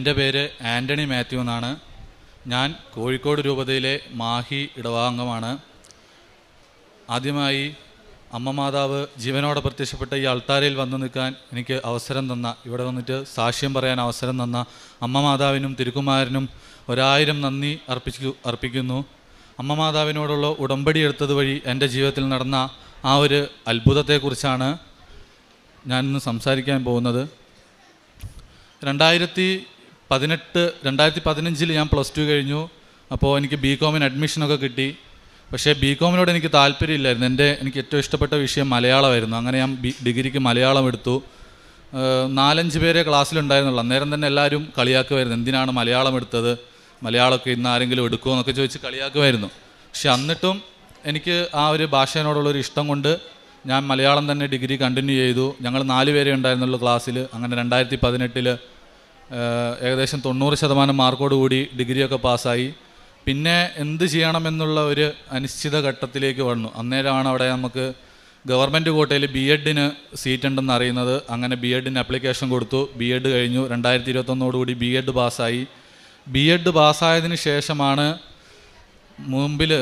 എന്റെ പേര് ആന്റണി മാത്യു എന്നാണ്. ഞാൻ കോഴിക്കോട് രൂപതയിലെ മാഹി ഇടവാംഗമാണ് ആദ്യമായി അമ്മ മാതാവ് ജീവനോടെ പ്രത്യക്ഷപ്പെട്ട ഈ അൾത്താരയിൽ വന്നു നിൽക്കാൻ എനിക്ക് അവസരം തന്ന ഇവിടെ വന്നിട്ട് സാക്ഷ്യം പറയാൻ അവസരം തന്ന അമ്മ മാതാവിനും തിരുക്കുമാരനും ഒരായിരം നന്ദി അർപ്പിച്ചു അർപ്പിക്കുന്നു. അമ്മ മാതാവിനോടുള്ള ഉടമ്പടി എടുത്തത് വഴി എന്റെ ജീവിതത്തിൽ നടന്ന ആ ഒരു അത്ഭുതത്തെക്കുറിച്ചാണ് ഞാനിന്ന് സംസാരിക്കാൻ പോകുന്നത്. രണ്ടായിരത്തി പതിനെട്ട് രണ്ടായിരത്തി പതിനഞ്ചിൽ ഞാൻ പ്ലസ് ടു കഴിഞ്ഞു. അപ്പോൾ എനിക്ക് ബി കോമിന് അഡ്മിഷനൊക്കെ കിട്ടി. പക്ഷേ ബി കോമിനോട് എനിക്ക് താല്പര്യമില്ലായിരുന്നു. എന്റെ എനിക്ക് ഏറ്റവും ഇഷ്ടപ്പെട്ട വിഷയം മലയാളമായിരുന്നു. അങ്ങനെ ഞാൻ ബി ഡിഗ്രിക്ക് മലയാളം എടുത്തു. നാലഞ്ച് പേരെ ക്ലാസ്സിലുണ്ടായിരുന്നുള്ളൂ. അന്നേരം തന്നെ എല്ലാവരും കളിയാക്കുമായിരുന്നു. എന്തിനാണ് മലയാളം എടുത്തത്? മലയാളമൊക്കെ ഇന്ന് ആരെങ്കിലും എടുക്കുമോ എന്നൊക്കെ ചോദിച്ച് കളിയാക്കുമായിരുന്നു. പക്ഷെ എന്നിട്ടും എനിക്ക് ആ ഒരു ഭാഷയോടുള്ളൊരു ഇഷ്ടം കൊണ്ട് ഞാൻ മലയാളം തന്നെ ഡിഗ്രി കണ്ടിന്യൂ ചെയ്തു. ഞങ്ങൾ നാല് പേരെ ഉണ്ടായിരുന്നുള്ളൂ ക്ലാസ്സിൽ അങ്ങനെ രണ്ടായിരത്തി പതിനെട്ടിൽ ഏകദേശം തൊണ്ണൂറ് ശതമാനം മാർക്കോട് കൂടി ഡിഗ്രിയൊക്കെ പാസ്സായി. പിന്നെ എന്ത് ചെയ്യണമെന്നുള്ള ഒരു അനിശ്ചിത ഘട്ടത്തിലേക്ക് വന്നു. അന്നേരമാണ് അവിടെ നമുക്ക് ഗവൺമെന്റ് കോട്ടയിൽ ബി എഡിന് സീറ്റ് ഉണ്ടെന്ന് അറിയുന്നത്. അങ്ങനെ ബി എഡിന് അപ്ലിക്കേഷൻ കൊടുത്തു. ബി എഡ് കഴിഞ്ഞു. രണ്ടായിരത്തി ഇരുപത്തൊന്നോടുകൂടി ബി എഡ് പാസ്സായി. ബി എഡ് പാസ്സായതിനു ശേഷമാണ് മുമ്പിൽ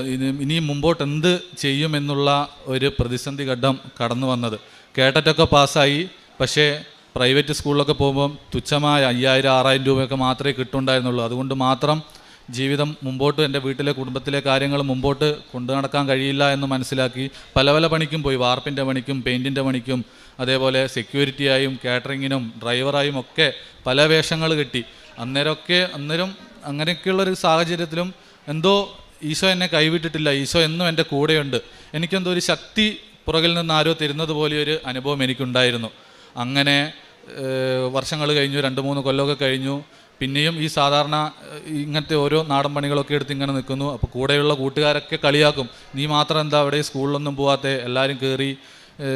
ഇനി മുമ്പോട്ട് എന്ത് ചെയ്യുമെന്നുള്ള ഒരു പ്രതിസന്ധി ഘട്ടം കടന്നു വന്നത്. കേട്ടറ്റൊക്കെ പാസ്സായി. പക്ഷേ പ്രൈവറ്റ് സ്കൂളിലൊക്കെ പോകുമ്പം തുച്ഛമായ അയ്യായിരം ആറായിരം രൂപയൊക്കെ മാത്രമേ കിട്ടുണ്ടായിരുന്നുള്ളൂ. അതുകൊണ്ട് മാത്രം ജീവിതം മുമ്പോട്ട് എന്റെ വീട്ടിലെ കുടുംബത്തിലെ കാര്യങ്ങൾ മുമ്പോട്ട് കൊണ്ടു നടക്കാൻ കഴിയില്ല എന്ന് മനസ്സിലാക്കി പല പല പണിക്കും പോയി. വാർപ്പിന്റെ പണിക്കും പെയിന്റിന്റെ പണിക്കും അതേപോലെ സെക്യൂരിറ്റിയായും കാറ്ററിങ്ങിനും ഡ്രൈവറായും ഒക്കെ പല വേഷങ്ങൾ കിട്ടി. അന്നേരമൊക്കെ അന്നേരം അങ്ങനെയൊക്കെയുള്ളൊരു സാഹചര്യത്തിലും എന്തോ ഈശോ എന്നെ കൈവിട്ടിട്ടില്ല. ഈശോ എന്നും എന്റെ കൂടെയുണ്ട്. എനിക്കെന്തോ ഒരു ശക്തി പുറകിൽ നിന്ന് ആരോ തരുന്നത് പോലെ ഒരു അനുഭവം എനിക്കുണ്ടായിരുന്നു. അങ്ങനെ വർഷങ്ങൾ കഴിഞ്ഞു രണ്ട് മൂന്ന് കൊല്ലമൊക്കെ കഴിഞ്ഞു. പിന്നെയും ഈ സാധാരണ ഇങ്ങനത്തെ ഓരോ നാടൻ പണികളൊക്കെ എടുത്ത് ഇങ്ങനെ നിൽക്കുന്നു. അപ്പോൾ കൂടെയുള്ള കൂട്ടുകാരൊക്കെ കളിയാക്കും. നീ മാത്രം എന്താ അവിടെ സ്കൂളിലൊന്നും പോവാത്തെ? എല്ലാവരും കയറി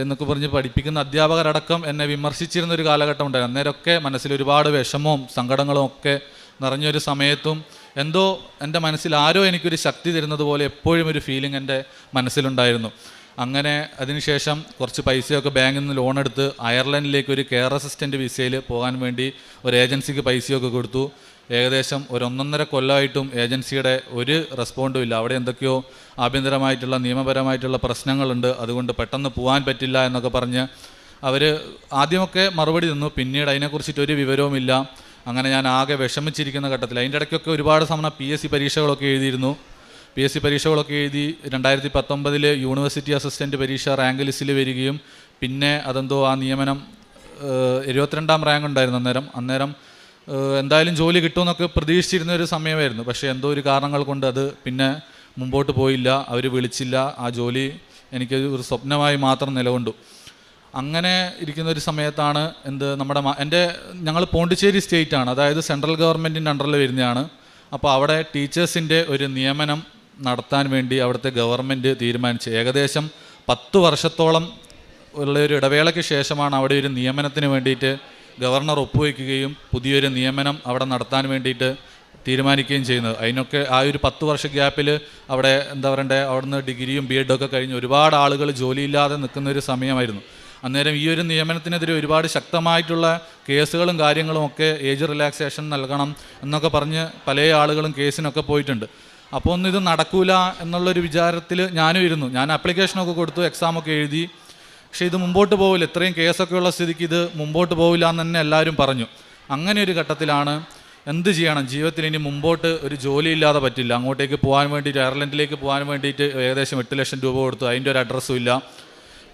എന്നൊക്കെ പറഞ്ഞ് പഠിപ്പിക്കുന്ന അധ്യാപകരടക്കം എന്നെ വിമർശിച്ചിരുന്ന ഒരു കാലഘട്ടം ഉണ്ടായിരുന്നു. അന്നേരമൊക്കെ മനസ്സിൽ ഒരുപാട് വിഷമവും സങ്കടങ്ങളും ഒക്കെ നിറഞ്ഞൊരു സമയത്തും എന്തോ എന്റെ മനസ്സിൽ ആരോ എനിക്കൊരു ശക്തി തരുന്നത് പോലെ എപ്പോഴും ഒരു ഫീലിംഗ് എന്റെ മനസ്സിലുണ്ടായിരുന്നു. അങ്ങനെ അതിനുശേഷം കുറച്ച് പൈസയൊക്കെ ബാങ്കിൽ നിന്ന് ലോൺ എടുത്ത് അയർലൻഡിലേക്ക് ഒരു കെയർ അസിസ്റ്റന്റ് വിസയിൽ പോകാൻ വേണ്ടി ഒരു ഏജൻസിക്ക് പൈസയൊക്കെ കൊടുത്തു. ഏകദേശം ഒരു ഒന്നൊന്നര കൊല്ലമായിട്ടും ഏജൻസിയുടെ ഒരു റെസ്പോണ്ടും ഇല്ല. അവിടെ എന്തൊക്കെയോ ആഭ്യന്തരമായിട്ടുള്ള നിയമപരമായിട്ടുള്ള പ്രശ്നങ്ങളുണ്ട്. അതുകൊണ്ട് പെട്ടെന്ന് പോകാൻ പറ്റില്ല എന്നൊക്കെ പറഞ്ഞ് അവർ ആദ്യമൊക്കെ മറുപടി തന്നു. പിന്നീട് അതിനെക്കുറിച്ചിട്ട് ഒരു വിവരവുമില്ല അങ്ങനെ ഞാൻ ആകെ വിഷമിച്ചിരിക്കുന്ന ഘട്ടത്തിൽ അതിന്റെ ഇടയ്ക്കൊക്കെ ഒരുപാട് സമയം പി എസ് സി പരീക്ഷകളൊക്കെ എഴുതിയിരുന്നു. പി എസ് സി പരീക്ഷകളൊക്കെ എഴുതി രണ്ടായിരത്തി പത്തൊമ്പതിൽ യൂണിവേഴ്സിറ്റി അസിസ്റ്റന്റ് പരീക്ഷ റാങ്ക് ലിസ്റ്റിൽ വരികയും പിന്നെ അതെന്തോ ആ നിയമനം എഴുപത്തിരണ്ടാം റാങ്ക് ഉണ്ടായിരുന്നു അന്നേരം. അന്നേരം എന്തായാലും ജോലി കിട്ടുമെന്നൊക്കെ പ്രതീക്ഷിച്ചിരുന്ന ഒരു സമയമായിരുന്നു. പക്ഷേ എന്തോ ഒരു കാരണങ്ങൾ കൊണ്ട് അത് പിന്നെ മുമ്പോട്ട് പോയില്ല. അവർ വിളിച്ചില്ല. ആ ജോലി എനിക്ക് ഒരു സ്വപ്നമായി മാത്രം നിലകൊണ്ടു. അങ്ങനെ ഇരിക്കുന്ന ഒരു സമയത്താണ് എന്ത് നമ്മുടെ എന്റെ ഞങ്ങൾ പോണ്ടിച്ചേരി സ്റ്റേറ്റാണ്. അതായത് സെൻട്രൽ ഗവൺമെന്റിന്റെ അണ്ടറിൽ വരുന്നതാണ്. അപ്പോൾ അവിടെ ടീച്ചേഴ്സിന്റെ ഒരു നിയമനം നടത്താൻ വേണ്ടി അവിടുത്തെ ഗവൺമെന്റ് തീരുമാനിച്ചു. ഏകദേശം പത്ത് വർഷത്തോളം ഉള്ള ഒരു ഇടവേളയ്ക്ക് ശേഷമാണ് അവിടെ ഒരു നിയമനത്തിന് വേണ്ടിയിട്ട് ഗവർണർ ഒപ്പുവയ്ക്കുകയും പുതിയൊരു നിയമനം അവിടെ നടത്താൻ വേണ്ടിയിട്ട് തീരുമാനിക്കുകയും ചെയ്യുന്നത്. അതിനൊക്കെ ആ ഒരു പത്ത് വർഷ ഗ്യാപ്പിൽ അവിടെ എന്താ പറയണ്ടേ അവിടുന്ന് ഡിഗ്രിയും ബി എഡും ഒക്കെ കഴിഞ്ഞ് ഒരുപാട് ആളുകൾ ജോലിയില്ലാതെ നിൽക്കുന്ന ഒരു സമയമായിരുന്നു. അന്നേരം ഈ ഒരു നിയമനത്തിനെതിരെ ഒരുപാട് ശക്തമായിട്ടുള്ള കേസുകളും കാര്യങ്ങളും ഒക്കെ ഏജ് റിലാക്സേഷൻ നൽകണം എന്നൊക്കെ പറഞ്ഞ് പല ആളുകളും കേസിനൊക്കെ പോയിട്ടുണ്ട്. അപ്പോൾ ഒന്നും ഇത് നടക്കൂല എന്നുള്ളൊരു വിചാരത്തിൽ ഞാനും ഇരുന്നു. ഞാൻ ആപ്ലിക്കേഷനൊക്കെ കൊടുത്തു എക്സാമൊക്കെ എഴുതി. പക്ഷേ ഇത് മുമ്പോട്ട് പോകില്ല ഇത്രയും കേസൊക്കെ ഉള്ള സ്ഥിതിക്ക് ഇത് മുമ്പോട്ട് പോകില്ല എന്ന് തന്നെ എല്ലാവരും പറഞ്ഞു. അങ്ങനെ ഒരു ഘട്ടത്തിലാണ് എന്ത് ചെയ്യണം? ജീവിതത്തിൽ ഇനി മുമ്പോട്ട് ഒരു ജോലി ഇല്ലാതെ പറ്റില്ല. അങ്ങോട്ടേക്ക് പോകാൻ വേണ്ടിയിട്ട് അയർലൻഡിലേക്ക് പോകാൻ വേണ്ടിയിട്ട് ഏകദേശം എട്ട് ലക്ഷം രൂപ കൊടുത്തു. അതിന്റെ ഒരു അഡ്രസ്സും ഇല്ല.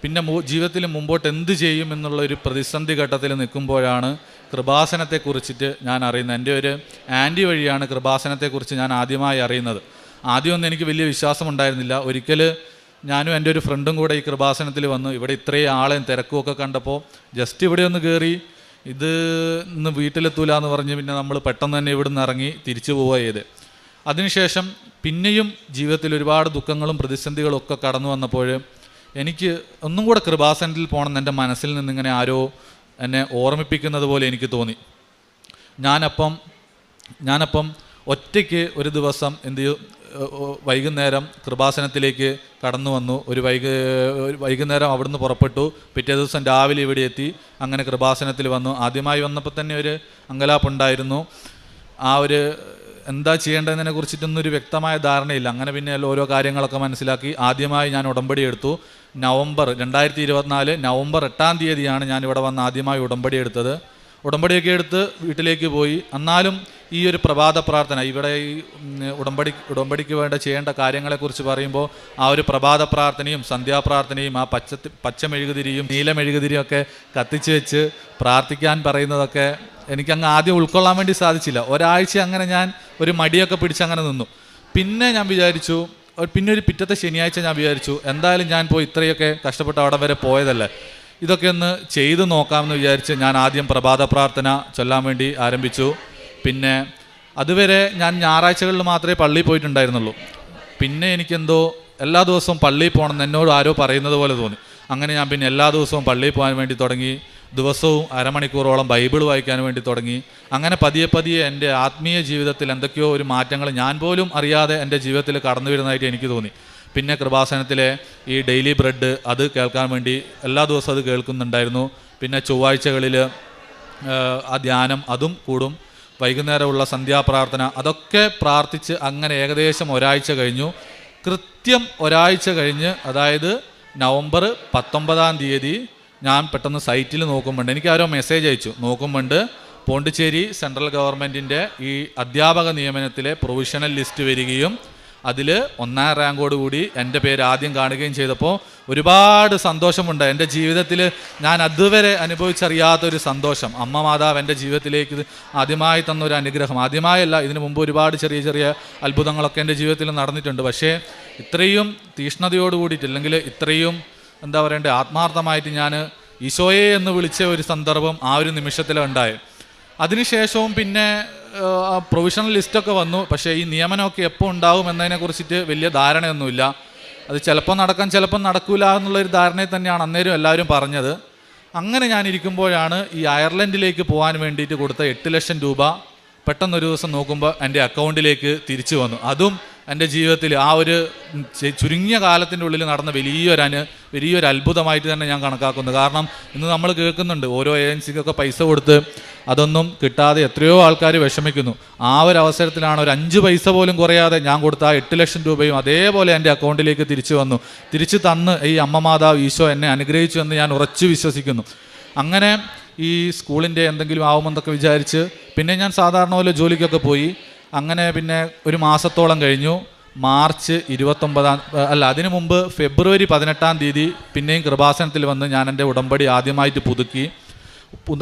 പിന്നെ ജീവിതത്തിൽ മുമ്പോട്ട് എന്ത് ചെയ്യും എന്നുള്ള ഒരു പ്രതിസന്ധി ഘട്ടത്തിൽ നിൽക്കുമ്പോഴാണ് കൃപാസനത്തെക്കുറിച്ചിട്ട് ഞാൻ അറിയുന്നത്. എന്റെ ഒരു ആന്റി വഴിയാണ് കൃപാസനത്തെക്കുറിച്ച് ഞാൻ ആദ്യമായി അറിയുന്നത്. ആദ്യമൊന്നും എനിക്ക് വലിയ വിശ്വാസം ഉണ്ടായിരുന്നില്ല ഒരിക്കൽ ഞാനും എന്റെ ഒരു ഫ്രണ്ടും കൂടെ ഈ കൃപാസനത്തിൽ വന്നു. ഇവിടെ ഇത്രയും ആളെയും തിരക്കുമൊക്കെ കണ്ടപ്പോൾ ജസ്റ്റ് ഇവിടെ ഒന്ന് കയറി ഇത് ഇന്ന് വീട്ടിലെത്തൂല എന്ന് പറഞ്ഞ് പിന്നെ നമ്മൾ പെട്ടെന്ന് തന്നെ ഇവിടെ നിന്ന് ഇറങ്ങി തിരിച്ചു പോവുക ചെയ്ത്. അതിനുശേഷം പിന്നെയും ജീവിതത്തിൽ ഒരുപാട് ദുഃഖങ്ങളും പ്രതിസന്ധികളും ഒക്കെ കടന്നു വന്നപ്പോൾ എനിക്ക് ഒന്നും കൂടെ കൃപാസനത്തിൽ പോകണമെന്ന് എന്റെ മനസ്സിൽ നിന്നിങ്ങനെ ആരോ എന്നെ ഓർമ്മിപ്പിക്കുന്നത് പോലെ എനിക്ക് തോന്നി. ഞാനപ്പം ഞാനപ്പം ഒറ്റയ്ക്ക് ഒരു ദിവസം എന്ത് വൈകുന്നേരം കൃപാസനത്തിലേക്ക് കടന്നു വന്നു. ഒരു വൈക വൈകുന്നേരം അവിടുന്ന് പുറപ്പെട്ടു. പിറ്റേ ദിവസം രാവിലെ ഇവിടെ എത്തി. അങ്ങനെ കൃപാസനത്തിൽ വന്നു. ആദ്യമായി വന്നപ്പോൾ തന്നെ ഒരു അങ്കലാപ്പുണ്ടായിരുന്നു. ആ ഒരു എന്താ ചെയ്യേണ്ടതിനെ കുറിച്ചിട്ടൊന്നും ഒരു വ്യക്തമായ ധാരണയില്ല. അങ്ങനെ പിന്നെ ഓരോ കാര്യങ്ങളൊക്കെ മനസ്സിലാക്കി. ആദ്യമായി ഞാൻ ഉടമ്പടി എടുത്തു. നവംബർ രണ്ടായിരത്തി ഇരുപത്തിനാല് നവംബർ എട്ടാം തീയതിയാണ് ഞാൻ വന്ന് ആദ്യമായി ഉടമ്പടി എടുത്തത്. ഉടമ്പടിയൊക്കെ എടുത്ത് വീട്ടിലേക്ക് പോയി. എന്നാലും ഈ ഒരു പ്രഭാത പ്രാർത്ഥന ഇവിടെ ഈ ഉടമ്പടി ഉടമ്പടിക്ക് വേണ്ട ചെയ്യേണ്ട കാര്യങ്ങളെക്കുറിച്ച് പറയുമ്പോൾ ആ ഒരു പ്രഭാത പ്രാർത്ഥനയും സന്ധ്യാപ്രാർത്ഥനയും ആ പച്ച പച്ചമെഴുകുതിരിയും നീലമെഴുകുതിരിയും ഒക്കെ കത്തിച്ച് വെച്ച് പ്രാർത്ഥിക്കാൻ പറയുന്നതൊക്കെ എനിക്കങ്ങ് ആദ്യം ഉൾക്കൊള്ളാൻ വേണ്ടി സാധിച്ചില്ല. ഒരാഴ്ച അങ്ങനെ ഞാൻ ഒരു മടിയൊക്കെ പിടിച്ച് അങ്ങനെ നിന്നു. പിന്നെ ഞാൻ വിചാരിച്ചു പിന്നെ ഒരു പിറ്റത്തെ ശനിയാഴ്ച ഞാൻ വിചാരിച്ചു എന്തായാലും ഞാൻ പോയി ഇത്രയൊക്കെ കഷ്ടപ്പെട്ട് അവിടെ വരെ പോയതല്ലേ. ഇതൊക്കെ ഒന്ന് ചെയ്തു നോക്കാമെന്ന് വിചാരിച്ച് ഞാൻ ആദ്യം പ്രഭാത പ്രാർത്ഥന ചൊല്ലാൻ വേണ്ടി ആരംഭിച്ചു. പിന്നെ അതുവരെ ഞാൻ ഞായറാഴ്ചകളിൽ മാത്രമേ പള്ളിയിൽ പോയിട്ടുണ്ടായിരുന്നുള്ളൂ. പിന്നെ എനിക്കെന്തോ എല്ലാ ദിവസവും പള്ളിയിൽ പോകണം എന്നോട് ആരോ പറയുന്നത് പോലെ തോന്നി. അങ്ങനെ ഞാൻ പിന്നെ എല്ലാ ദിവസവും പള്ളിയിൽ പോകാൻ വേണ്ടി തുടങ്ങി. ദിവസവും അരമണിക്കൂറോളം ബൈബിൾ വായിക്കാൻ വേണ്ടി തുടങ്ങി. അങ്ങനെ പതിയെ പതിയെ എന്റെ ആത്മീയ ജീവിതത്തിൽ എന്തൊക്കെയോ ഒരു മാറ്റങ്ങൾ ഞാൻ പോലും അറിയാതെ എന്റെ ജീവിതത്തിൽ കടന്നു വരുന്നതായിട്ട് എനിക്ക് തോന്നി. പിന്നെ കൃപാസനത്തിലെ ഈ ഡെയിലി ബ്രെഡ് അത് കേൾക്കാൻ വേണ്ടി എല്ലാ ദിവസവും അത് കേൾക്കുന്നുണ്ടായിരുന്നു. പിന്നെ ചൊവ്വാഴ്ചകളിൽ ആ ധ്യാനം അതും കൂടും. വൈകുന്നേരമുള്ള സന്ധ്യാപ്രാർത്ഥന അതൊക്കെ പ്രാർത്ഥിച്ച് അങ്ങനെ ഏകദേശം ഒരാഴ്ച കഴിഞ്ഞു. കൃത്യം ഒരാഴ്ച കഴിഞ്ഞ് അതായത് നവംബർ പത്തൊമ്പതാം തീയതി ഞാൻ പെട്ടെന്ന് സൈറ്റിൽ നോക്കുമ്പോണ്ട് എനിക്ക് ആരോ മെസ്സേജ് അയച്ചു. നോക്കുമ്പോണ്ട് പോണ്ടിച്ചേരി സെൻട്രൽ ഗവൺമെന്റിന്റെ ഈ അധ്യാപക നിയമനത്തിലെ പ്രൊവിഷണൽ ലിസ്റ്റ് വരികയും അതിൽ ഒന്നാം റാങ്കോട് കൂടി എന്റെ പേര് ആദ്യം കാണുകയും ചെയ്തപ്പോൾ ഒരുപാട് സന്തോഷമുണ്ട്. എന്റെ ജീവിതത്തിൽ ഞാൻ അതുവരെ അനുഭവിച്ചറിയാത്ത ഒരു സന്തോഷം. അമ്മ മാതാവ് എന്റെ ജീവിതത്തിലേക്ക് ആദ്യമായി തന്ന ഒരു അനുഗ്രഹം. ആദ്യമായല്ല ഇതിനു മുമ്പ് ഒരുപാട് ചെറിയ ചെറിയ അത്ഭുതങ്ങളൊക്കെ എന്റെ ജീവിതത്തിൽ നടന്നിട്ടുണ്ട്. പക്ഷേ ഇത്രയും തീഷ്ണതയോട് കൂടിയിട്ട് അല്ലെങ്കിൽ ഇത്രയും എന്താ പറയണ്ടേ? ആത്മാർത്ഥമായിട്ട് ഞാൻ ഈശോയെ എന്ന് വിളിച്ച ഒരു സന്ദർഭം ആ ഒരു നിമിഷത്തിലുണ്ടായി അതിനുശേഷവും പിന്നെ പ്രൊവിഷണൽ ലിസ്റ്റൊക്കെ വന്നു. പക്ഷേ ഈ നിയമനമൊക്കെ എപ്പോൾ ഉണ്ടാവും എന്നതിനെ കുറിച്ചിട്ട് വലിയ ധാരണയൊന്നുമില്ല. അത് ചിലപ്പോൾ നടക്കാൻ ചിലപ്പോൾ നടക്കില്ല എന്നുള്ളൊരു ധാരണയിൽ തന്നെയാണ് അന്നേരം എല്ലാവരും പറഞ്ഞത്. അങ്ങനെ ഞാൻ ഇരിക്കുമ്പോഴാണ് ഈ അയർലൻഡിലേക്ക് പോകാൻ വേണ്ടിയിട്ട് കൊടുത്ത എട്ട് ലക്ഷം രൂപ പെട്ടെന്നൊരു ദിവസം നോക്കുമ്പോൾ എന്റെ അക്കൗണ്ടിലേക്ക് തിരിച്ചു വന്നു. അതും എന്റെ ജീവിതത്തിൽ ആ ഒരു ചുരുങ്ങിയ കാലത്തിന്റെ ഉള്ളിൽ നടന്ന വലിയൊരു അനു വലിയൊരു അത്ഭുതമായിട്ട് തന്നെ ഞാൻ കണക്കാക്കുന്നു. കാരണം ഇന്ന് നമ്മൾ കേൾക്കുന്നുണ്ട് ഓരോ ഏജൻസിക്കൊക്കെ പൈസ കൊടുത്ത് അതൊന്നും കിട്ടാതെ എത്രയോ ആൾക്കാർ വിഷമിക്കുന്നു. ആ ഒരു അവസരത്തിലാണ് ഒരു അഞ്ച് പൈസ പോലും കുറയാതെ ഞാൻ കൊടുത്ത ആ എട്ട് ലക്ഷം രൂപയും അതേപോലെ എന്റെ അക്കൗണ്ടിലേക്ക് തിരിച്ചു വന്നു. തിരിച്ചു തന്ന് ഈ അമ്മ മാതാവ് ഈശോ എന്നെ അനുഗ്രഹിച്ചു എന്ന് ഞാൻ ഉറച്ചു വിശ്വസിക്കുന്നു. അങ്ങനെ ഈ സ്കൂളിന്റെ എന്തെങ്കിലും ആവുമെന്നൊക്കെ വിചാരിച്ച് പിന്നെ ഞാൻ സാധാരണ പോലെ ജോലിക്കൊക്കെ പോയി. അങ്ങനെ പിന്നെ ഒരു മാസത്തോളം കഴിഞ്ഞു. മാർച്ച് ഇരുപത്തൊമ്പതാം അല്ല അതിനു മുമ്പ് ഫെബ്രുവരി പതിനെട്ടാം തീയതി പിന്നെയും കൃപാസനത്തിൽ വന്ന് ഞാൻ എന്റെ ഉടമ്പടി ആദ്യമായിട്ട് പുതുക്കി. പുതു-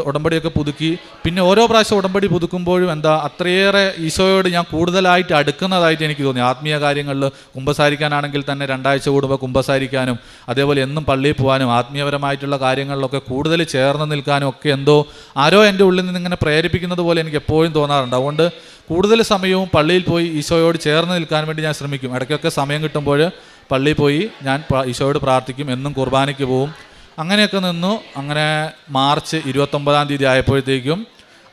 ഉടമ്പടിയൊക്കെ പുതുക്കി. പിന്നെ ഓരോ പ്രാവശ്യം ഉടമ്പടി പുതുക്കുമ്പോഴും എന്താ അത്രയേറെ ഈശോയോട് ഞാൻ കൂടുതലായിട്ട് അടുക്കുന്നതായിട്ട് എനിക്ക് തോന്നി. ആത്മീയ കാര്യങ്ങളിൽ കുമ്പസാരിക്കാനാണെങ്കിൽ തന്നെ രണ്ടാഴ്ച കൂടുമ്പോൾ കുമ്പസാരിക്കാനും അതേപോലെ എന്നും പള്ളിയിൽ പോകാനും ആത്മീയപരമായിട്ടുള്ള കാര്യങ്ങളിലൊക്കെ കൂടുതൽ ചേർന്ന് നിൽക്കാനും ഒക്കെ എന്തോ ആരോ എന്റെ ഉള്ളിൽ നിന്ന് ഇങ്ങനെ പ്രേരിപ്പിക്കുന്നത് പോലെ എനിക്ക് എപ്പോഴും തോന്നാറുണ്ട്. അതുകൊണ്ട് കൂടുതൽ സമയവും പള്ളിയിൽ പോയി ഈശോയോട് ചേർന്ന് നിൽക്കാൻ വേണ്ടി ഞാൻ ശ്രമിക്കും. ഇടയ്ക്കൊക്കെ സമയം കിട്ടുമ്പോൾ പള്ളിയിൽ പോയി ഞാൻ ഈശോയോട് പ്രാർത്ഥിക്കും. എന്നും കുർബാനയ്ക്ക് പോവും. അങ്ങനെയൊക്കെ നിന്നു. അങ്ങനെ മാർച്ച് ഇരുപത്തൊമ്പതാം തീയതി ആയപ്പോഴത്തേക്കും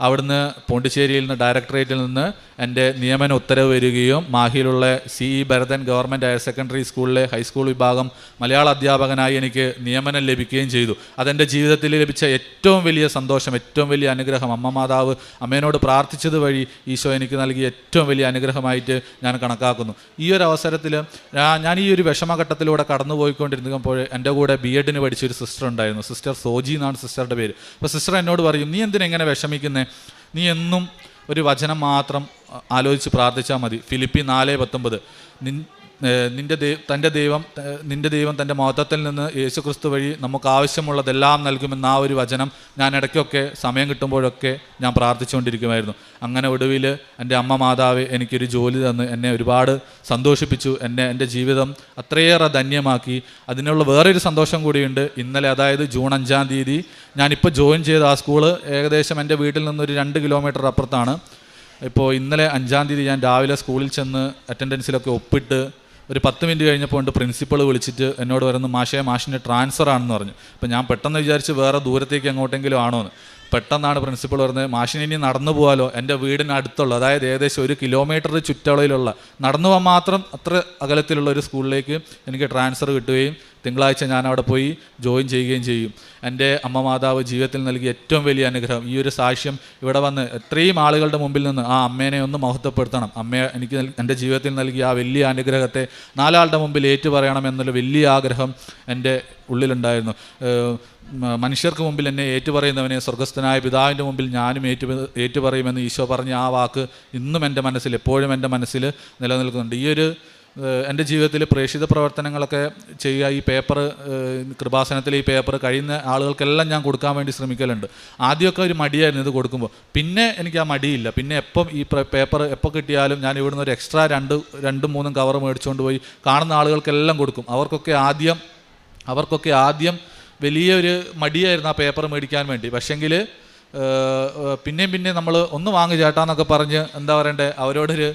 അവിടുന്ന് പോണ്ടിച്ചേരിയിൽ നിന്ന് ഡയറക്ടറേറ്റിൽ നിന്ന് എന്റെ നിയമന ഉത്തരവ് വരികയും മാഹിയിലുള്ള C E Bharathan government higher secondary സ്കൂളിലെ ഹൈസ്കൂൾ വിഭാഗം മലയാള അധ്യാപകനായി എനിക്ക് നിയമനം ലഭിക്കുകയും ചെയ്തു. അതെന്റെ ജീവിതത്തിൽ ലഭിച്ച ഏറ്റവും വലിയ സന്തോഷം ഏറ്റവും വലിയ അനുഗ്രഹം. അമ്മ മാതാവ് അമ്മേനോട് പ്രാർത്ഥിച്ചത് വഴി ഈശോ എനിക്ക് നൽകിയ ഏറ്റവും വലിയ അനുഗ്രഹമായിട്ട് ഞാൻ കണക്കാക്കുന്നു. ഈ ഒരു അവസരത്തിൽ ഞാൻ ഈ ഒരു വിഷമഘട്ടത്തിലൂടെ കടന്നുപോയിക്കൊണ്ടിരുന്നപ്പോൾ എന്റെ കൂടെ ബി എഡിന് പഠിച്ചൊരു സിസ്റ്റർ ഉണ്ടായിരുന്നു. സിസ്റ്റർ സോജി എന്നാണ് സിസ്റ്ററുടെ പേര്. അപ്പോൾ സിസ്റ്റർ എന്നോട് പറയും നീ എന്തിനെങ്ങനെ വിഷമിക്കുന്നത് വിഷമിക്കുന്നേ? നീ എന്നും ഒരു വചനം മാത്രം ആലോചിച്ച് പ്രാർത്ഥിച്ചാൽ മതി. ഫിലിപ്പി നാല് പത്തൊമ്പത്. നിന്റെ ദൈവ തന്റെ ദൈവം നിന്റെ ദൈവം തന്റെ മഹത്വത്തിൽ നിന്ന് യേശു ക്രിസ്തു വഴി നമുക്ക് ആവശ്യമുള്ളതെല്ലാം നൽകുമെന്ന ആ ഒരു വചനം ഞാൻ ഇടയ്ക്കൊക്കെ സമയം കിട്ടുമ്പോഴൊക്കെ ഞാൻ പ്രാർത്ഥിച്ചുകൊണ്ടിരിക്കുമായിരുന്നു. അങ്ങനെ ഒടുവിൽ എന്റെ അമ്മ മാതാവ് എനിക്കൊരു ജോലി തന്ന് എന്നെ ഒരുപാട് സന്തോഷിപ്പിച്ചു. എന്നെ എന്റെ ജീവിതം അത്രയേറെ ധന്യമാക്കി. അതിനുള്ള വേറൊരു സന്തോഷം കൂടിയുണ്ട്. ഇന്നലെ അതായത് ജൂൺ അഞ്ചാം തീയതി ഞാനിപ്പോൾ ജോയിൻ ചെയ്ത ആ സ്കൂൾ ഏകദേശം എന്റെ വീട്ടിൽ നിന്നൊരു രണ്ട് കിലോമീറ്റർ അപ്പുറത്താണ്. ഇപ്പോൾ ഇന്നലെ അഞ്ചാം തീയതി ഞാൻ രാവിലെ സ്കൂളിൽ ചെന്ന് അറ്റൻഡൻസിലൊക്കെ ഒപ്പിട്ട് ഒരു പത്ത് മിനിറ്റ് കഴിഞ്ഞപ്പോൾ ഉണ്ട് പ്രിൻസിപ്പൾ വിളിച്ചിട്ട് എന്നോട് വരുന്ന മാഷയെ മാഷിന്റെ ട്രാൻസ്ഫർ ആണെന്ന് പറഞ്ഞു. അപ്പോൾ ഞാൻ പെട്ടെന്ന് വിചാരിച്ച് വേറെ ദൂരത്തേക്ക് എങ്ങോട്ടെങ്കിലും ആണോ എന്ന് പെട്ടെന്നാണ് പ്രിൻസിപ്പൾ പറഞ്ഞത് മാഷിന് ഇനി നടന്നു പോകാലോ എന്റെ വീടിന് അടുത്തുള്ള അതായത് ഏകദേശം ഒരു കിലോമീറ്റർ ചുറ്റളവിലുള്ള നടന്നു പോകാൻ മാത്രം അത്ര അകലത്തിലുള്ള ഒരു സ്കൂളിലേക്ക് എനിക്ക് ട്രാൻസ്ഫർ കിട്ടുകയും തിങ്കളാഴ്ച ഞാൻ അവിടെ പോയി ജോയിൻ ചെയ്യുകയും ചെയ്യും. എന്റെ അമ്മ മാതാവ് ജീവിതത്തിൽ നൽകിയ ഏറ്റവും വലിയ അനുഗ്രഹം ഈ ഒരു സാക്ഷ്യം ഇവിടെ വന്ന് എത്രയും ആളുകളുടെ മുമ്പിൽ നിന്ന് ആ അമ്മേനെ ഒന്ന് മഹത്വപ്പെടുത്തണം. അമ്മയെ എനിക്ക് എന്റെ ജീവിതത്തിൽ നൽകിയ ആ വലിയ അനുഗ്രഹത്തെ നാലാളുടെ മുമ്പിൽ ഏറ്റു പറയണം എന്നുള്ള വലിയ ആഗ്രഹം എന്റെ ഉള്ളിലുണ്ടായിരുന്നു. മനുഷ്യർക്ക് മുമ്പിൽ എന്നെ ഏറ്റുപറയുന്നവനെ സ്വർഗസ്ഥനായ പിതാവിന്റെ മുമ്പിൽ ഞാനും ഏറ്റു ഏറ്റുപറയുമെന്ന് ഈശോ പറഞ്ഞ ആ വാക്ക് ഇന്നും എന്റെ മനസ്സിൽ എപ്പോഴും എന്റെ മനസ്സിൽ നിലനിൽക്കുന്നുണ്ട്. ഈ ഒരു എന്റെ ജീവിതത്തിൽ പ്രേക്ഷിത പ്രവർത്തനങ്ങളൊക്കെ ചെയ്യുക ഈ പേപ്പർ കൃപാസനത്തിലെ ഈ പേപ്പർ കഴിയുന്ന ആളുകൾക്കെല്ലാം ഞാൻ കൊടുക്കാൻ വേണ്ടി ശ്രമിക്കലുണ്ട്. ആദ്യമൊക്കെ ഒരു മടിയായിരുന്നു ഇത് കൊടുക്കുമ്പോൾ. പിന്നെ എനിക്ക് ആ മടിയില്ല. പിന്നെ എപ്പം ഈ പേപ്പർ എപ്പോൾ കിട്ടിയാലും ഞാൻ ഇവിടുന്ന് ഒരു എക്സ്ട്രാ രണ്ട് രണ്ടും മൂന്നും കവർ മേടിച്ചുകൊണ്ട് പോയി കാണുന്ന ആളുകൾക്കെല്ലാം കൊടുക്കും. അവർക്കൊക്കെ ആദ്യം അവർക്കൊക്കെ ആദ്യം വലിയൊരു മടിയായിരുന്നു ആ പേപ്പർ മേടിക്കാൻ വേണ്ടി. പക്ഷെങ്കിൽ പിന്നെയും പിന്നെയും നമ്മൾ ഒന്ന് വാങ്ങി ചേട്ടാന്നൊക്കെ പറഞ്ഞ് എന്താ പറയണ്ടേ അവരോടൊരു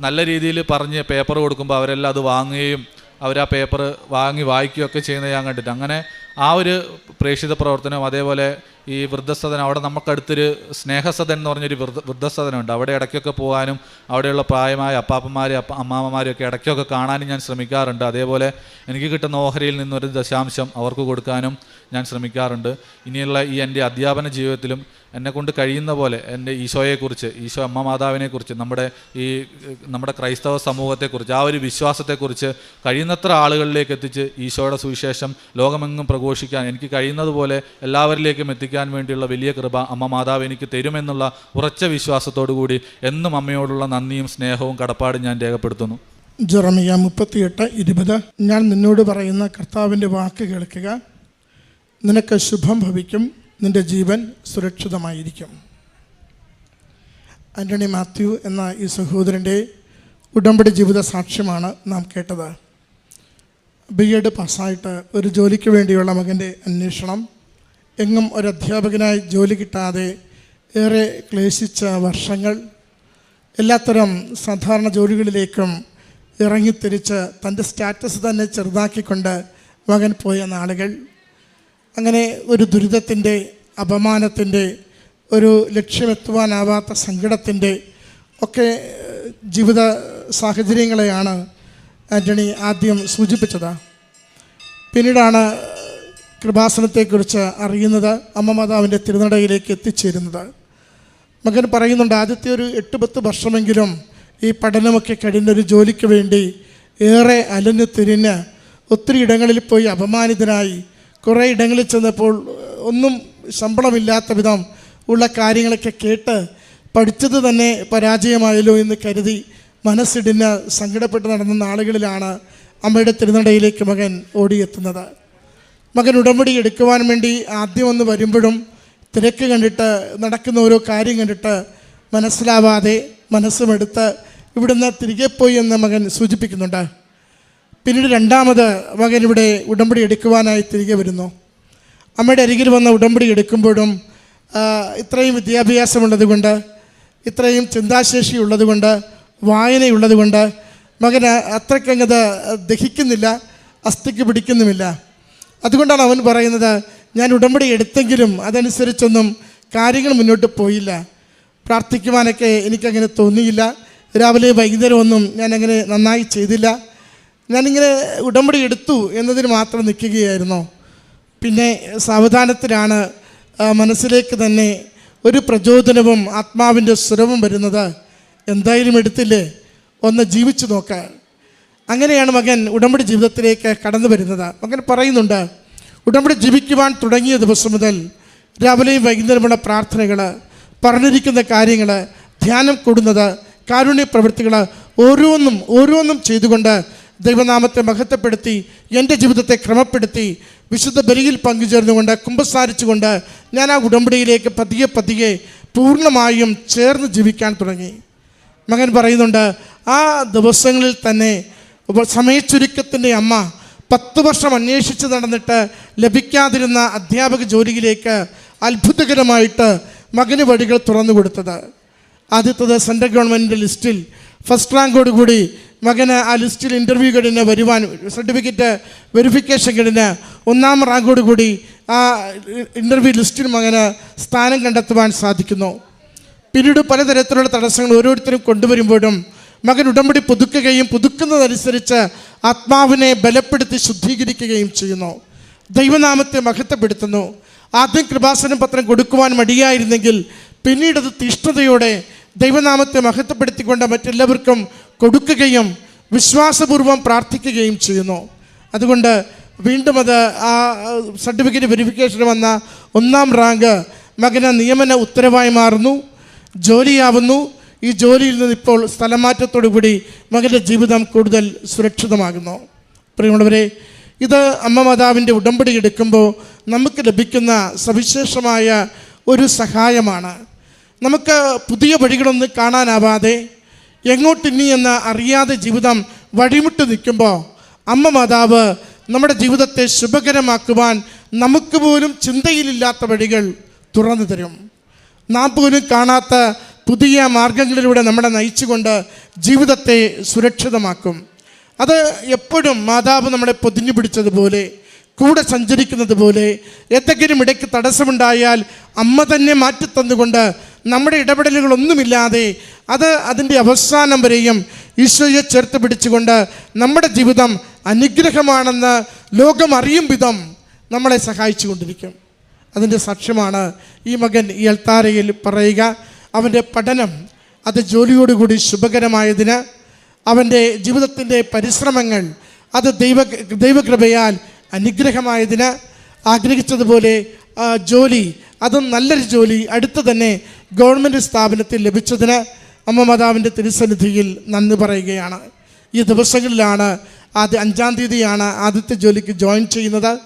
നല്ല രീതിയിൽ പറഞ്ഞ് പേപ്പർ കൊടുക്കുമ്പോൾ അവരെല്ലാം അത് വാങ്ങുകയും അവർ ആ പേപ്പർ വാങ്ങി വായിക്കുകയൊക്കെ ചെയ്യുന്നത് ഞാൻ കണ്ടിട്ട് അങ്ങനെ ആ ഒരു പ്രേക്ഷിത പ്രവർത്തനം അതേപോലെ ഈ വൃദ്ധസദനം അവിടെ നമുക്കടുത്തൊരു സ്നേഹസദൻ എന്ന് പറഞ്ഞൊരു വൃദ്ധ വൃദ്ധസദനമുണ്ട്. അവിടെ ഇടയ്ക്കൊക്കെ പോകാനും അവിടെയുള്ള പ്രായമായ അപ്പാപ്പന്മാരും അപ്പ അമ്മാമ്മമാരും ഒക്കെ ഇടയ്ക്കൊക്കെ കാണാനും ഞാൻ ശ്രമിക്കാറുണ്ട്. അതേപോലെ എനിക്ക് കിട്ടുന്ന ഓഹരിയിൽ നിന്നൊരു ദശാംശം അവർക്ക് കൊടുക്കാനും ഞാൻ ശ്രമിക്കാറുണ്ട്. ഇനിയുള്ള ഈ എന്റെ അധ്യാപന ജീവിതത്തിലും എന്നെക്കൊണ്ട് കഴിയുന്ന പോലെ എന്റെ ഈശോയെക്കുറിച്ച് ഈശോ അമ്മ മാതാവിനെക്കുറിച്ച് നമ്മുടെ ഈ നമ്മുടെ ക്രൈസ്തവ സമൂഹത്തെക്കുറിച്ച് ആ ഒരു വിശ്വാസത്തെക്കുറിച്ച് കഴിയുന്നത്ര ആളുകളിലേക്ക് എത്തിച്ച് ഈശോയുടെ സുവിശേഷം ലോകമെങ്ങും പ്രഘോഷിക്കാൻ എനിക്ക് കഴിയുന്നതുപോലെ എല്ലാവരിലേക്കും എത്തിക്കാൻ വേണ്ടിയുള്ള വലിയ കൃപ അമ്മ മാതാവ് എനിക്ക് തരുമെന്നുള്ള ഉറച്ച വിശ്വാസത്തോടു കൂടി എന്നും അമ്മയോടുള്ള നന്ദിയും സ്നേഹവും കടപ്പാടും ഞാൻ രേഖപ്പെടുത്തുന്നു. ജെറമിയ മുപ്പത്തിയെട്ട് ഇരുപത്. ഞാൻ നിന്നോട് പറയുന്ന കർത്താവിന്റെ വാക്ക് കേൾക്കുക. നിനക്ക് ശുഭം ഭവിക്കും. നിന്റെ ജീവൻ സുരക്ഷിതമായിരിക്കും. ആന്റണി മാത്യു എന്ന ഈ സഹോദരന്റെ ഉടമ്പടി ജീവിത സാക്ഷ്യമാണ് നാം കേട്ടത്. ബി എഡ് പാസ്സായിട്ട് ഒരു ജോലിക്ക് വേണ്ടിയുള്ള മകന്റെ അന്വേഷണം. എങ്ങും ഒരു അധ്യാപകനായി ജോലി കിട്ടാതെ ഏറെ ക്ലേശിച്ച വർഷങ്ങൾ. എല്ലാത്തരം സാധാരണ ജോലികളിലേക്കും ഇറങ്ങിത്തിരിച്ച് തന്റെ സ്റ്റാറ്റസ് തന്നെ ചെറുതാക്കിക്കൊണ്ട് മകൻ പോയ നാളുകൾ. അങ്ങനെ ഒരു ദുരിതത്തിന്റെ അപമാനത്തിന്റെ ഒരു ലക്ഷ്യമെത്തുവാനാവാത്ത സങ്കടത്തിന്റെ ഒക്കെ ജീവിത സാഹചര്യങ്ങളെയാണ് ആന്റണി ആദ്യം സൂചിപ്പിച്ചത്. പിന്നീടാണ് കൃപാസനത്തെക്കുറിച്ച് അറിയുന്നത് അമ്മ മാതാവിന്റെ തിരുനടയിലേക്ക് എത്തിച്ചേരുന്നത്. മകൻ പറയുന്നുണ്ട് ആദ്യത്തെ ഒരു എട്ട് പത്ത് വർഷമെങ്കിലും ഈ പഠനമൊക്കെ കഴിഞ്ഞ ഒരു ജോലിക്ക് വേണ്ടി ഏറെ അലഞ്ഞു തിരിഞ്ഞ് ഒത്തിരി ഇടങ്ങളിൽ പോയി അപമാനിതനായി കുറേ ഇടങ്ങളിൽ ചെന്നപ്പോൾ ഒന്നും ശമ്പളമില്ലാത്ത വിധം ഉള്ള കാര്യങ്ങളൊക്കെ കേട്ട് പഠിച്ചത് തന്നെ പരാജയമായല്ലോ എന്ന് കരുതി മനസ്സിടിഞ്ഞ് സങ്കടപ്പെട്ട് നടന്ന നാളുകളിലാണ് അമ്മയുടെ തിരുനടയിലേക്ക് മകൻ ഓടിയെത്തുന്നത്. മകൻ ഉടമ്പടി എടുക്കുവാൻ വേണ്ടി ആദ്യം ഒന്ന് വരുമ്പോഴും തിരക്ക് കണ്ടിട്ട് നടക്കുന്ന ഓരോ കാര്യം കണ്ടിട്ട് മനസ്സിലാവാതെ മനസ്സുമെടുത്ത് ഇവിടുന്ന് തിരികെ പോയി എന്ന് മകൻ സൂചിപ്പിക്കുന്നുണ്ട്. പിന്നീട് രണ്ടാമത് മകൻ ഇവിടെ ഉടമ്പടി എടുക്കുവാനായി തിരികെ വരുന്നു. അമ്മയുടെ അരികിൽ വന്ന ഉടമ്പടി എടുക്കുമ്പോഴും ഇത്രയും വിദ്യാഭ്യാസമുള്ളതുകൊണ്ട് ഇത്രയും ചിന്താശേഷി ഉള്ളതുകൊണ്ട് വായനയുള്ളതുകൊണ്ട് മകന് അത്രയ്ക്കങ്ങത് ദഹിക്കുന്നില്ല അസ്ഥിക്ക് പിടിക്കുന്നുമില്ല. അതുകൊണ്ടാണ് അവൻ പറയുന്നത് ഞാൻ ഉടമ്പടി എടുത്തെങ്കിലും അതനുസരിച്ചൊന്നും കാര്യങ്ങൾ മുന്നോട്ട് പോയില്ല. പ്രാർത്ഥിക്കുവാനൊക്കെ എനിക്കങ്ങനെ തോന്നിയില്ല. രാവിലെ വൈകുന്നേരം ഒന്നും ഞാനങ്ങനെ നന്നായി ചെയ്തില്ല. ഞാനിങ്ങനെ ഉടമ്പടി എടുത്തു എന്നതിന് മാത്രം നിൽക്കുകയായിരുന്നു. പിന്നെ സാവധാനത്തിലാണ് മനസ്സിലേക്ക് തന്നെ ഒരു പ്രചോദനവും ആത്മാവിന്റെ സ്വരവും വരുന്നത്. എന്തായാലും എടുത്തില്ലേ? ഒന്ന് ജീവിച്ചു നോക്കാൻ അങ്ങനെയാണ് മകൻ ഉടമ്പടി ജീവിതത്തിലേക്ക് കടന്നു വരുന്നത്. മകൻ പറയുന്നുണ്ട് ഉടമ്പടി ജീവിക്കുവാൻ തുടങ്ങിയ ദിവസം മുതൽ രാവിലെയും വൈകുന്നേരമുള്ള പ്രാർത്ഥനകൾ പറഞ്ഞിരിക്കുന്ന കാര്യങ്ങൾ ധ്യാനം കൂടുന്നത് കാരുണ്യ പ്രവൃത്തികൾ ഓരോന്നും ഓരോന്നും ചെയ്തുകൊണ്ട് ദൈവനാമത്തെ മഹത്വപ്പെടുത്തി എന്റെ ജീവിതത്തെ ക്രമപ്പെടുത്തി വിശുദ്ധ ബലിയിൽ പങ്കുചേർന്നുകൊണ്ട് കുമ്പസാരിച്ചുകൊണ്ട് ഞാൻ ആ ഉടമ്പടിയിലേക്ക് പതിയെ പതിയെ പൂർണമായും ചേർന്ന് ജീവിക്കാൻ തുടങ്ങി. മകൻ പറയുന്നുണ്ട് ആ ദിവസങ്ങളിൽ തന്നെ സമയച്ചുരുക്കത്തിന്റെ അമ്മ പത്ത് വർഷം അന്വേഷിച്ച് നടന്നിട്ട് ലഭിക്കാതിരുന്ന അധ്യാപക ജോലിയിലേക്ക് അത്ഭുതകരമായിട്ട് മകന് വഴികൾ തുറന്നു കൊടുത്തത്. ആദ്യത്തത് സെൻട്രൽ ഗവൺമെന്റിന്റെ ലിസ്റ്റിൽ ഫസ്റ്റ് റാങ്കോട് കൂടി മകന് ആ ലിസ്റ്റിൽ ഇന്റർവ്യൂ കിടന്ന് വരുവാൻ സർട്ടിഫിക്കറ്റ് വെരിഫിക്കേഷൻ കിടന്ന് ഒന്നാം റാങ്കോട് കൂടി ആ ഇന്റർവ്യൂ ലിസ്റ്റിൽ മകന് സ്ഥാനം കണ്ടെത്തുവാൻ സാധിക്കുന്നു. പിന്നീട് പലതരത്തിലുള്ള തടസ്സങ്ങൾ ഓരോരുത്തരും കൊണ്ടുവരുമ്പോഴും മകൻ ഉടമ്പടി പുതുക്കുകയും പുതുക്കുന്നതനുസരിച്ച് ആത്മാവിനെ ബലപ്പെടുത്തി ശുദ്ധീകരിക്കുകയും ചെയ്യുന്നു. ദൈവനാമത്തെ മഹത്വപ്പെടുത്തുന്നു. ആദ്യം കൃപാസനം പത്രം കൊടുക്കുവാൻ മടിയായിരുന്നെങ്കിൽ പിന്നീടത് തീഷ്ണതയോടെ ദൈവനാമത്തെ മഹത്വപ്പെടുത്തിക്കൊണ്ട് മറ്റെല്ലാവർക്കും കൊടുക്കുകയും വിശ്വാസപൂർവം പ്രാർത്ഥിക്കുകയും ചെയ്യുന്നു. അതുകൊണ്ട് വീണ്ടും അത് ആ സർട്ടിഫിക്കറ്റ് വെരിഫിക്കേഷൻ വന്ന ഒന്നാം റാങ്ക് മകന് നിയമന ഉത്തരവായി മാറുന്നു ജോലിയാവുന്നു. ഈ ജോലിയിൽ നിന്ന് ഇപ്പോൾ സ്ഥലമാറ്റത്തോടു കൂടി മകന്റെ ജീവിതം കൂടുതൽ സുരക്ഷിതമാകുന്നു. പ്രിയമുള്ളവരെ ഇത് അമ്മ മാതാവിന്റെ ഉടമ്പടി എടുക്കുമ്പോൾ നമുക്ക് ലഭിക്കുന്ന സവിശേഷമായ ഒരു സഹായമാണ്. നമുക്ക് പുതിയ വഴികളൊന്നും കാണാനാവാതെ എങ്ങോട്ടിനി എന്ന് അറിയാതെ ജീവിതം വഴിമുട്ട് നിൽക്കുമ്പോൾ അമ്മ മാതാവ് നമ്മുടെ ജീവിതത്തെ ശുഭകരമാക്കുവാൻ നമുക്ക് പോലും ചിന്തയിലില്ലാത്ത വഴികൾ തുറന്നു തരും. നാം പോലും കാണാത്ത പുതിയ മാർഗങ്ങളിലൂടെ നമ്മളെ നയിച്ചുകൊണ്ട് ജീവിതത്തെ സുരക്ഷിതമാക്കും. അത് എപ്പോഴും മാതാവ് നമ്മളെ പൊതിഞ്ഞു പിടിച്ചതുപോലെ കൂടെ സഞ്ചരിക്കുന്നത് പോലെ എന്തെങ്കിലും ഇടയ്ക്ക് തടസ്സമുണ്ടായാൽ അമ്മ തന്നെ മാറ്റിത്തന്നുകൊണ്ട് നമ്മുടെ ഇടപെടലുകളൊന്നുമില്ലാതെ അത് അതിന്റെ അവസാനം വരെയും ഈശോയെ ചേർത്ത് പിടിച്ചുകൊണ്ട് നമ്മുടെ ജീവിതം അനുഗ്രഹമാണെന്ന് ലോകം അറിയും വിധം നമ്മളെ സഹായിച്ചു കൊണ്ടിരിക്കും അതിന്റെ സാക്ഷ്യമാണ് ഈ മകൻ ഈ അൽത്താരയിൽ പറയുക അവന്റെ പഠനം അത് ജോലിയോടുകൂടി ശുഭകരമായതിന് അവന്റെ ജീവിതത്തിന്റെ പരിശ്രമങ്ങൾ അത് ദൈവ ദൈവകൃപയാൽ അനുഗ്രഹമായതിന് ആഗ്രഹിച്ചതുപോലെ ജോലി അതും നല്ലൊരു ജോലി അടുത്ത് തന്നെ ഗവൺമെന്റ് സ്ഥാപനത്തിൽ ലഭിച്ചതിന് അമ്മ മാതാവിന്റെ തിരുസന്നിധിയിൽ നന്ദി പറയുകയാണ്. ഈ ദിവസങ്ങളിലാണ് ആദ്യ അഞ്ചാം തീയതിയാണ് ആദ്യത്തെ ജോലിക്ക് ജോയിൻ ചെയ്യുന്നത്.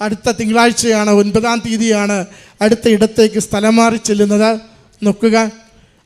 അടുത്ത തിങ്കളാഴ്ചയാണ് ഒൻപതാം തീയതിയാണ് അടുത്ത ഇടത്തേക്ക് സ്ഥലം മാറി ചെല്ലുന്നത്. നോക്കുക.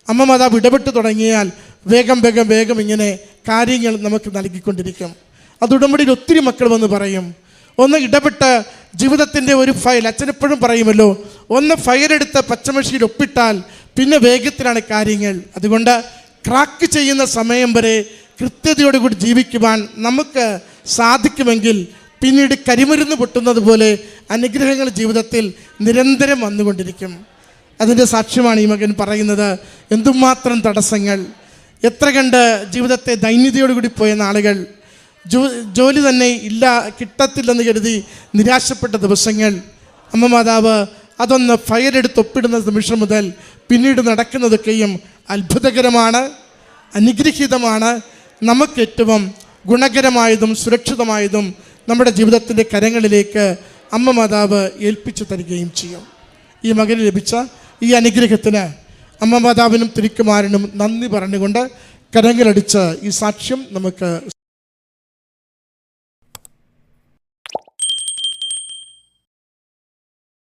അമ്മ മാതാവ് ഇടപെട്ട് തുടങ്ങിയാൽ വേഗം വേഗം വേഗം ഇങ്ങനെ കാര്യങ്ങൾ നമുക്ക് നൽകിക്കൊണ്ടിരിക്കും. അത് ഉടമ്പടിയിൽ ഒത്തിരി മക്കൾ വന്ന് പറയും ഒന്ന് ഇടപെട്ട ജീവിതത്തിന്റെ ഒരു ഫയൽ അച്ഛനെപ്പോഴും പറയുമല്ലോ ഒന്ന് ഫയലെടുത്ത് പച്ചമഷിയിൽ ഒപ്പിട്ടാൽ പിന്നെ വേഗത്തിലാണ് കാര്യങ്ങൾ. അതുകൊണ്ട് ക്രാക്ക് ചെയ്യുന്ന സമയം വരെ കൃത്യതയോടുകൂടി ജീവിക്കുവാൻ നമുക്ക് സാധിക്കുമെങ്കിൽ പിന്നീട് കരിമരുന്ന് പൊട്ടുന്നത് പോലെ അനുഗ്രഹങ്ങൾ ജീവിതത്തിൽ നിരന്തരം വന്നുകൊണ്ടിരിക്കും. അതിന്റെ സാക്ഷ്യമാണ് ഈ മകൻ പറയുന്നത്. എന്തുമാത്രം തടസ്സങ്ങൾ. എത്ര കണ്ട് ജീവിതത്തെ ദൈന്യതയോടുകൂടി പോയ നാളുകൾ. ജോലി തന്നെ ഇല്ല കിട്ടത്തില്ലെന്ന് കരുതി നിരാശപ്പെട്ട ദിവസങ്ങൾ. അമ്മ മാതാവ് അതൊന്ന് ഫയലെടുത്ത് ഒപ്പിടുന്ന നിമിഷം മുതൽ പിന്നീട് നടക്കുന്നതൊക്കെയും അത്ഭുതകരമാണ് അനുഗ്രഹീതമാണ്. നമുക്കേറ്റവും ഗുണകരമായതും സുരക്ഷിതമായതും നമ്മുടെ ജീവിതത്തിന്റെ കരങ്ങളിലേക്ക് അമ്മ മാതാവ് ഏൽപ്പിച്ചു തരികയും ചെയ്യും. ഈ മകന് ലഭിച്ച ഈ അനുഗ്രഹത്തിന് അമ്മ മാതാവിനും തിരുക്കുമാരനും നന്ദി പറഞ്ഞുകൊണ്ട് കരങ്ങളടിച്ച് ഈ സാക്ഷ്യം നമുക്ക്